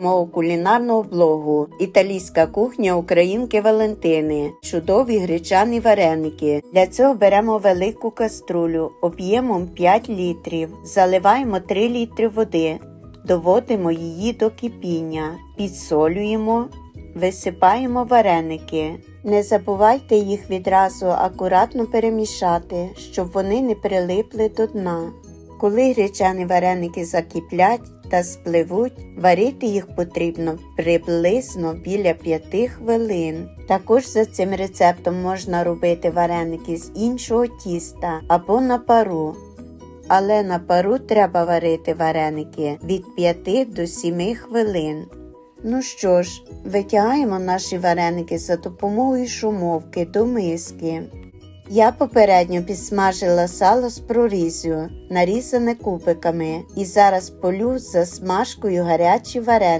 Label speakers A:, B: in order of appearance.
A: мого кулінарного блогу Італійська кухня Українки Валентини. Чудові гречані вареники. Для цього беремо велику каструлю об'ємом 5 літрів, заливаємо 3 літри води, доводимо її до кипіння, підсолюємо, висипаємо вареники. Не забувайте їх відразу акуратно перемішати, щоб вони не прилипли до дна. Коли гречані вареники закиплять та спливуть, варити їх потрібно приблизно біля 5 хвилин. Також за цим рецептом можна робити вареники з іншого тіста або на пару. Але на пару треба варити вареники від 5 до 7 хвилин. Ну що ж, витягаємо наші вареники за допомогою шумовки до миски. Я попередньо підсмажила сало з прорізю, нарізане кубиками, і зараз полю за смажкою гарячі вареники.